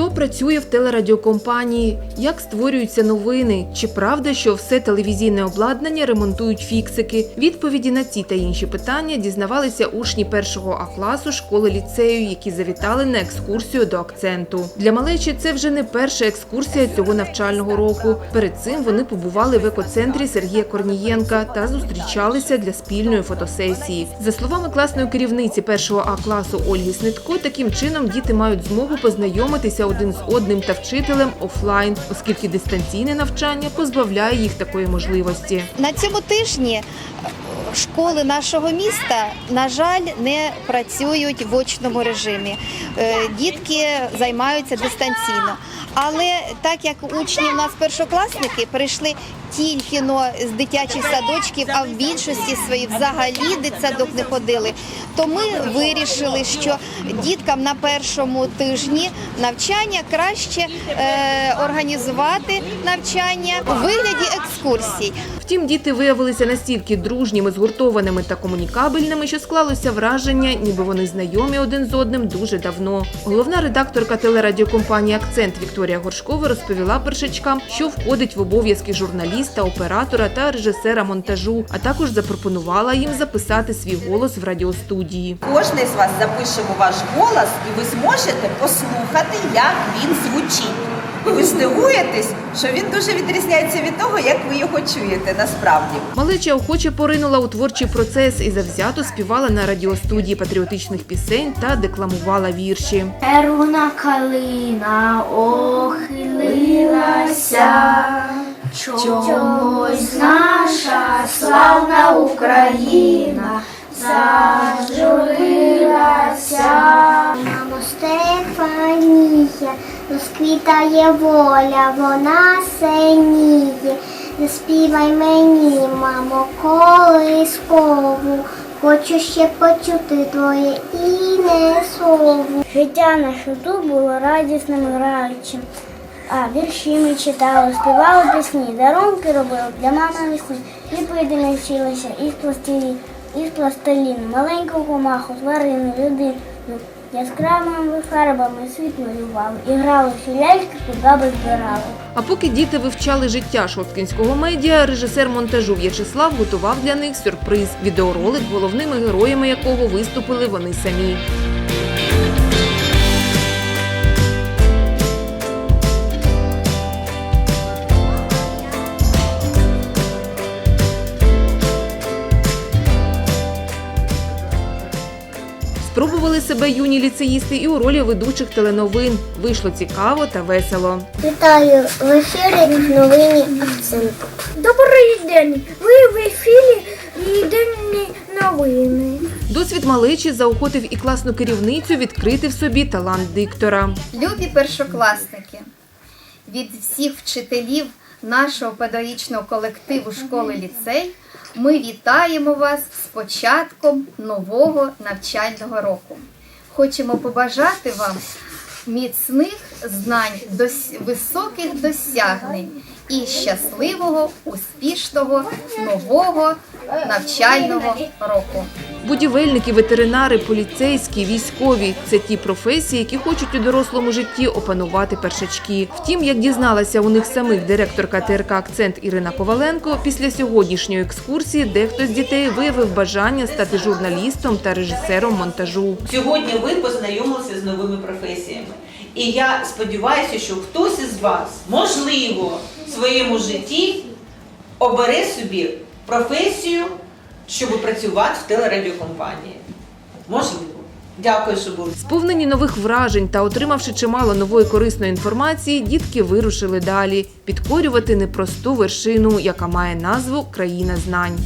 Хто працює в телерадіокомпанії? Як створюються новини? Чи правда, що все телевізійне обладнання ремонтують фіксики? Відповіді на ці та інші питання дізнавалися учні першого А класу школи ліцею, які завітали на екскурсію до акценту. Для малечі це вже не перша екскурсія цього навчального року. Перед цим вони побували в екоцентрі Сергія Корнієнка та зустрічалися для спільної фотосесії. За словами класної керівниці першого А класу Ольги Снитко, таким чином діти мають змогу познайомитися один з одним та вчителем офлайн, оскільки дистанційне навчання позбавляє їх такої можливості. На цьому тижні е, школи нашого міста, на жаль, не працюють в очному режимі. Е, Дітки займаються дистанційно. Але так як учні у нас першокласники прийшли тільки но з дитячих садочків, а в більшості своїй взагалі дитсадок не ходили, то ми вирішили, що діткам на першому тижні навчання краще е, організувати навчання у вигляді екскурсій. Втім, діти виявилися настільки дружніми, згуртованими та комунікабельними, що склалося враження, ніби вони знайомі один з одним дуже давно. Головна редакторка телерадіокомпанії Акцент Вікторія Горшкова розповіла першачкам, що входить в обов'язки журналіста, оператора та режисера монтажу, а також запропонувала їм записати свій голос в радіостудії. Кожний з вас запишемо ваш голос, і ви зможете послухати, як він звучить. Ви здивуєтесь, що він дуже відрізняється від того, як ви його чуєте насправді. Малеча охоче поринула у творчий процес і завзято співала на радіостудії патріотичних пісень та декламувала вірші. Перуна калина охилилася, чомусь наша славна Україна зажурилася. Розквітає воля, вона синіє. Заспівай мені, мамо, колискову, хочу ще почути твоє ім'я слово. Життя наше тут було радісним граючим. А вірші ми читали, співали пісні, дарунки робили для мами весни. Відповіді не вчилися із пластилі, із пластиліну, маленьку комаху, тварину, людину. Яскравими фарбами світ малювали і грали ляльки, під збирали. А поки діти вивчали життя шосткінського медіа, режисер монтажу В'ячеслав готував для них сюрприз відеоролик, головними героями якого виступили вони самі. Спробували себе юні ліцеїсти і у ролі ведучих теленовин. Вийшло цікаво та весело. Вітаю в ефірі новині акценту. Добрий день! Ви в ефірі єдині новини. Досвід малечі заохотив і класну керівницю відкрити в собі талант диктора. Любі першокласники, від всіх вчителів нашого педагогічного колективу школи ліцей ми вітаємо вас з початком нового навчального року. Хочемо побажати вам міцних знань, дос- високих досягнень і щасливого, успішного нового навчального року. Будівельники, ветеринари, поліцейські, військові це ті професії, які хочуть у дорослому житті опанувати першачки. Втім, як дізналася у них самих директорка ТРК Акцент Ірина Коваленко, після сьогоднішньої екскурсії дехто з дітей виявив бажання стати журналістом та режисером монтажу. Сьогодні ви познайомилися з новими професіями. І я сподіваюся, що хтось із вас, можливо, в своєму житті обере собі професію, щоб працювати в телерадіокомпанії. Можливо. Дякую, що були. Сповнені нових вражень та отримавши чимало нової корисної інформації, дітки вирушили далі підкорювати непросту вершину, яка має назву країна знань.